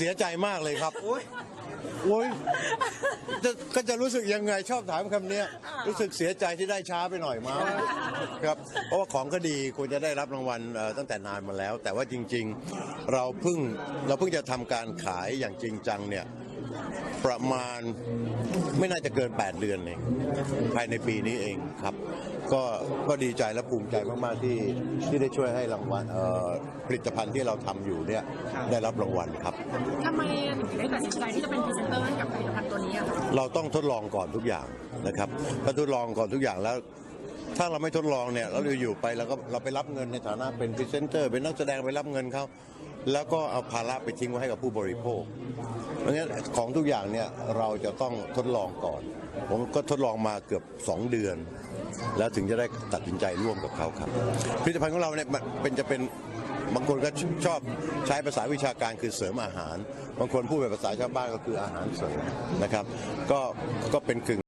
เสียใจมากเลยครับโอ้ยจะก็จะรู้สึกยังไงชอบถามคำเนี้ยรู้สึกเสียใจที่ได้ช้าไปหน่อยมาครับเพราะว่าของก็ดีควรจะได้รับรางวัลเอ่อตั้งแต่นานมาแล้ว แต่ว่าจริง ๆเราเพิ่งเราเพิ่งจะทำการขายอย่างจริงจังเนี่ยประมาณ ไม่น่าจะเกิน 8 เดือนเองภายในปีนี้เองครับ ก็ก็ดีใจและภูมิใจมาก ๆ ที่ที่ได้ช่วยให้รางวัลเอ่อผลิตภัณฑ์ที่เราทำอยู่เนี่ยได้รับรางวัลครับทำไมถึงได้ตัดสินใจที่จะเป็นพรีเซนเตอร์ให้กับผลิตภัณฑ์ตัวนี้อะคะเราต้องทดลองก่อนทุกอย่างนะครับถ้าทดลองก่อนทุกอย่างแล้วถ้าเราไม่ทดลองเนี่ยเราอยู่ๆไปแล้วก็เราไปรับเงินในฐานะเป็นพรีเซนเตอร์ เป็นนักแสดงไปรับเงินเขา แล้วก็เอาภาระไปทิ้งไว้ให้กับผู้บริโภค เพราะงั้นของทุกอย่างเนี่ยเราจะต้องทดลองก่อน ผมก็ทดลองมาเกือบ 2 เดือน แล้วถึงจะได้ตัดสินใจร่วมกับเขาครับ ผลิตภัณฑ์ของเราเนี่ยมันเป็นจะเป็นบางคนก็ชอบใช้ภาษาวิชาการคือเสริมอาหาร บางคนพูดเป็นภาษาชาวบ้านก็คืออาหารเสริมนะครับ ก็ก็เป็นกึ่ง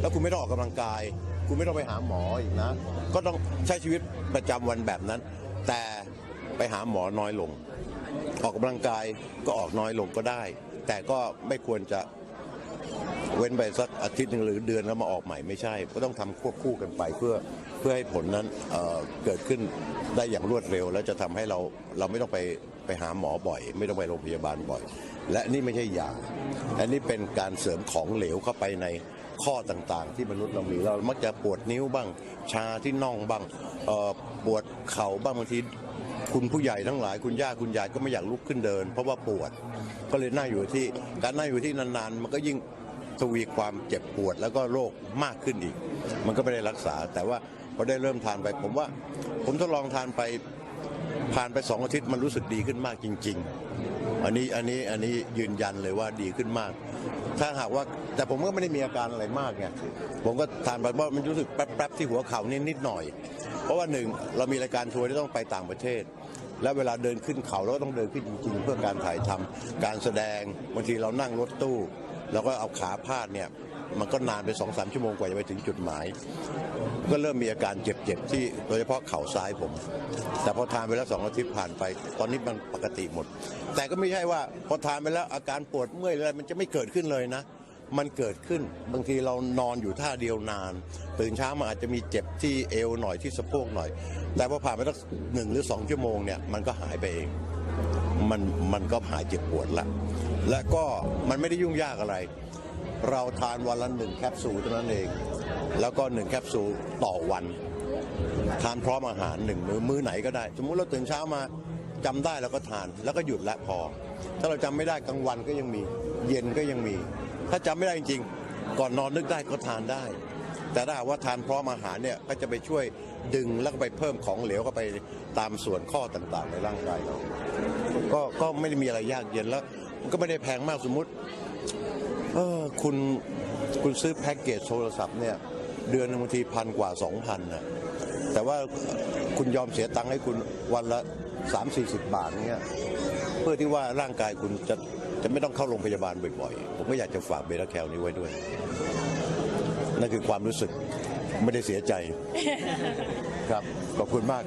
แล้วคุณไม่ต้องออกกำลังกาย คุณไม่ต้องไปหาหมออีกนะ ก็ต้องใช้ชีวิตประจำวันแบบนั้น แต่ไปหาหมอน้อยลง ออกกำลังกายก็ออกน้อยลงก็ได้ แต่ก็ไม่ควรจะเว้นไปสักอาทิตย์หนึ่งหรือเดือนแล้วมาออกใหม่ไม่ใช่ ก็ต้องทำควบคู่กันไปเพื่อเพื่อให้ผลนั้นเเกิดขึ้นได้อย่างรวดเร็ว แล้วจะทำให้เราเราไม่ต้องไปไปหาหมอบ่อย ไม่ต้องไปโรงพยาบาลบ่อย และนี่ไม่ใช่ยาอันนี้เป็นการเสริมของเหลวเข้าไปใน ข้อต่างๆ ที่มนุษย์เรามีเรามักจะปวดนิ้วบ้าง ชาที่น่องบ้างปวดเข่าบ้างบางทีคุณผู้ใหญ่ทั้งหลายคุณย่าคุณยายก็ไม่อยากลุกขึ้นเดิน เพราะว่าปวดก็เลยนั่งอยู่ที่การนั่งอยู่ที่นานๆ มันก็ยิ่งทวีความเจ็บปวดแล้วก็โรคมากขึ้นอีก มันก็ไม่ได้รักษา แต่ว่าพอได้เริ่มทานไป ผมว่า ผมทดลองทานไปผ่านไปสองอาทิตย์มันรู้สึกดีขึ้นมากจริง ๆ อันนี้อันนี้อันนี้ยืนยันเลยว่าดีขึ้นมาก ถ้าหากว่าแต่ผมก็ไม่ได้มีอาการอะไรมากไงผมก็ทานไปว่ามันรู้สึกแป๊บๆที่หัวเข่านิดนิดๆหน่อย เพราะว่าหนึ่งเรามีรายการทัวร์ที่ต้องไปต่างประเทศ และเวลาเดินขึ้นเขาเราก็ต้องเดินขึ้นจริงๆ เพื่อการถ่ายทำการแสดงบางทีเรานั่งรถตู้เราก็เอาขาพาดเนี่ยมันก็นานไปสองสามชั่วโมงกว่าจะไปถึงจุดหมาย ก็เริ่มมีอาการเจ็บๆที่โดยเฉพาะเข่าซ้ายผม แต่พอทานไปแล้วสองอาทิตย์ผ่านไป ตอนนี้มันปกติหมด แต่ก็ไม่ใช่ว่าพอทานไปแล้วอาการปวดเมื่อยอะไรมันจะไม่เกิดขึ้นเลยนะมันเกิดขึ้นบางทีเรานอนอยู่ท่าเดียวนาน ตื่นเช้ามาอาจจะมีเจ็บที่เอวหน่อยที่สะโพกหน่อย แต่พอผ่านไปสักหนึ่งหรือสองชั่วโมงเนี่ยมันก็หายไปเอง มันมันก็หายเจ็บปวดละและก็มันไม่ได้ยุ่งยากอะไร เราทานวันละหนึ่งแคปซูลเท่านั้นเอง แล้วก็หนึ่งแคปซูลต่อวัน ทานพร้อมอาหารหนึ่งมือมื้อไหนก็ได้ สมมุติเราตื่นเช้ามาจำได้เราก็ทานแล้วก็หยุดละพอ ถ้าเราจำไม่ได้กลางวันก็ยังมี เย็นก็ยังมี ถ้าจำไม่ได้จริงๆ ก่อนนอนนึกได้ก็ทานได้ แต่ถ้าว่าทานพร้อมอาหารเนี่ยก็จะไปช่วยดึงแล้วก็ไปเพิ่มของเหลวเข้าไปตามส่วนข้อต่างๆ ในร่างกายเราก็ก็ไม่ได้มีอะไรยากเย็นแล้วก็ไม่ได้แพงมากสมมุติเออคุณคุณซื้อแพ็กเกจโทรศัพท์เนี่ย เดือนบางทีพันกว่าสองพันนะแต่ว่าคุณยอมเสียตังค์ให้คุณวันละสามสี่สิบบาทเนี่ยเพื่อที่ว่าร่างกายคุณจะจะไม่ต้องเข้าโรงพยาบาลบ่อยๆ ผมก็อยากจะฝากเบลาแคลนี้ไว้ด้วย นั่นคือความรู้สึกไม่ได้เสียใจครับ ขอบคุณมาก